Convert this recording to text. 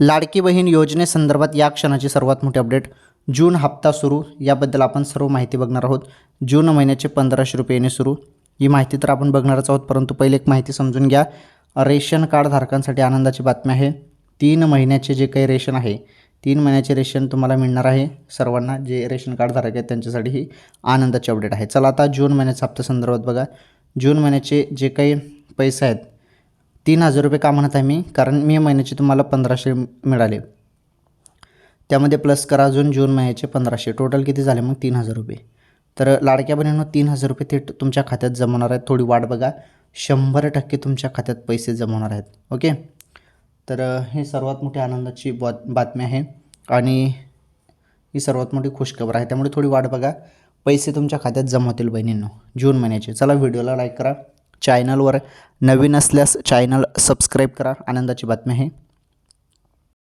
लाडकी बहीण योजनेसंदर्भात या क्षणाची सर्वात मोठी अपडेट. जून हप्ता सुरू याबद्दल आपण सर्व माहिती बघणार आहोत. जून महिन्याचे पंधराशे रुपये येणे सुरू. ही माहिती तर आपण बघणारच आहोत परंतु पहिले एक माहिती समजून घ्या. रेशन कार्ड धारकांसाठी आनंदाची बातमी आहे. तीन महिन्याचे जे काही रेशन आहे तीन महिन्याचे रेशन तुम्हाला मिळणार आहे. सर्वांना जे रेशन कार्ड धारक आहेत त्यांच्यासाठी ही आनंदाची अपडेट आहे. चला आता जून महिन्याच्या हप्त्या संदर्भात बघा. जून महिन्याचे जे काही पैसे आहेत तीन हजार रुपये का म्हणत आहे मी? कारण मे महिन्याचे तुम्हाला पंधराशे मिळाले. त्यामध्ये प्लस करा अजून जून महिन्याचे पंधराशे. टोटल किती झाले मग? तीन हजार रुपये. तर लाडक्या बहिणींनो तीन हजार रुपये थेट तुमच्या खात्यात जमवणार आहेत. थोडी वाट बघा. शंभर टक्के तुमच्या खात्यात पैसे जमवणार आहेत. ओके तर हे ही सर्वात मोठी आनंदाची बात बातमी आहे. आणि ही सर्वात मोठी खुशखबर आहे. त्यामुळे थोडी वाट बघा. पैसे तुमच्या खात्यात जमा होतील बहिणींनो जून महिन्याचे. चला व्हिडिओला लाईक करा. चॅनलवर नवीन असल्यास चॅनल सबस्क्राईब करा. आनंदाची बातमी आहे.